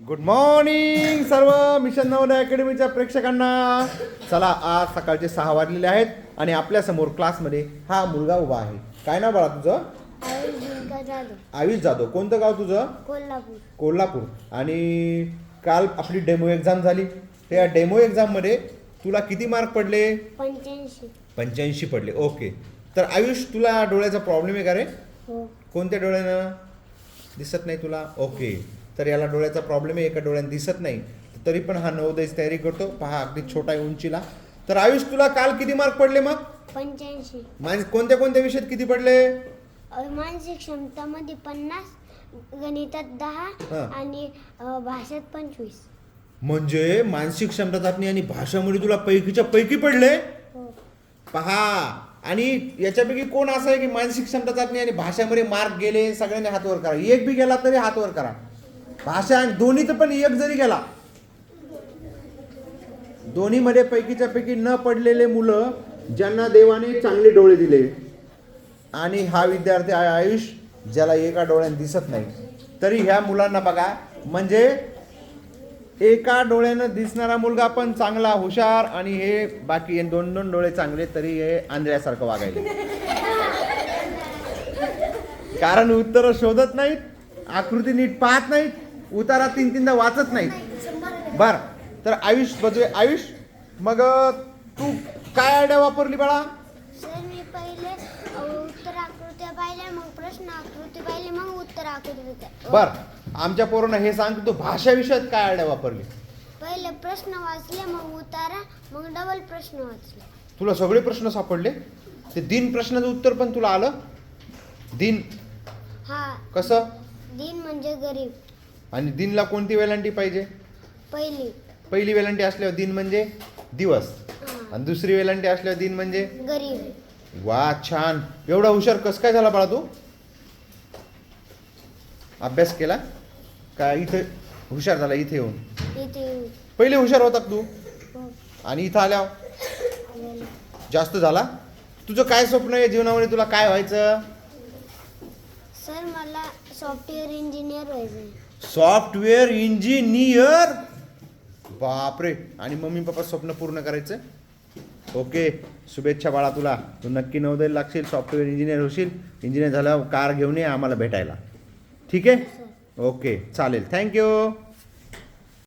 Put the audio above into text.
Good morning सर्व mission Navodaya अकॅडमीच्या प्रेक्षकांना. चला आज सकाळचे सहा वाजलेले आहेत आणि आपल्यासमोर क्लासमध्ये हा मुलगा उभा आहे. काय नाव बाळा तुझं? आयुष जाधव. कोणतं गाव तुझं? कोल्हापूर. कोल्हापूर. आणि काल आपली डेमो एक्झाम झाली. त्या डेमो एक्झाममध्ये तुला किती मार्क पडले? पंच्याऐंशी. पंच्याऐंशी पडले. ओके तर आयुष तुला डोळ्याचा प्रॉब्लेम आहे का रे? हो. कोणत्या डोळ्यानं? दिसत नाही तुला? ओके तर याला डोळ्याचा प्रॉब्लेम आहे एका डोळ्यानं दिसत नाही. तरी पण हा नवोदयची तयारी करतो. पहा अगदी छोटा आहे उंचीला. तर आयुष तुला काल किती मार्क पडले मग? पंच्याऐंशी. कोणत्या कोणत्या विषयात किती पडले? मानसिक क्षमतामध्ये पन्नास गणितात. दहा आणि भाषेत पंचवीस. म्हणजे मानसिक क्षमता चाचणी आणि भाषामध्ये तुला पैकीच्या पैकी पडले? हो. पहा. आणि याच्यापैकी कोण असं आहे की मानसिक क्षमता चाचणी आणि भाषेमध्ये मार्क गेले सगळ्यांनी हात वर करा. एक बी गेला तरी हात वर करा. भाषा आणि दोन्हीत पण एक जरी गेला दोन्हीमध्ये पैकीच्या पैकी न पडलेले मुलं ज्यांना देवाने चांगले डोळे दिले आणि हा विद्यार्थी आहे आयुष ज्याला एका डोळ्याने दिसत नाही. तरी ह्या मुलांना बघा म्हणजे एका डोळ्यानं दिसणारा मुलगा पण चांगला हुशार आणि हे बाकी हे दोन दोन डोळे चांगले तरी हे आंधळ्यासारखं वागायले. कारण उत्तरं शोधत नाहीत आकृती नीट पाहत नाहीत उतारा तीन तीनदा वाचत नाहीत बर. तर आयुष बजवे आयुष मग तू काय आयडिया वापरली बाळा? सर मी पहिले अ, उत्तर आकृत्या पाहिल्या मग प्रश्न आकृती पाहिली मग उत्तर आकृती बर. आमच्या पोरांना हे सांग तू भाषा विषयात काय आयडिया वापरली? पहिले प्रश्न वाचले मग उतारा मग डबल प्रश्न वाचले. तुला सगळे प्रश्न सापडले? ते दिन प्रश्नाचं उत्तर पण तुला आलं? दिन. हा. कसं? दिन म्हणजे गरीब. आणि दिनला कोणती वेलांटी पाहिजे? पहिली. पहिली वेलांटी असल्यावर दिन म्हणजे दिवस. आणि दुसरी वेलांटी असल्यावर दिन म्हणजे? गरीब. वा छान. एवढा हुशार कस काय झाला बाळा तू? अभ्यास केला? का इथे हुशार झाला इथे येऊन? इथे पहिले हुशार होता का तू? हो, आणि इथं आल्यावर. जास्त झाला? तुझं काय स्वप्न आहे जीवनामध्ये? तुला काय व्हायचं? सर मला सॉफ्टवेअर इंजिनियर व्हायचं आहे सॉफ्टवेअर इंजिनियर. बापरे. आणि मम्मी पप्पा स्वप्न पूर्ण करायचं? ओके. शुभेच्छा बाळा तुला. तू नक्की नवोदय लागशील सॉफ्टवेअर इंजिनियर होशील. इंजिनियर झाल्यावर कार घेऊन ये आम्हाला भेटायला. ठीक आहे? ओके. चालेल. थँक्यू.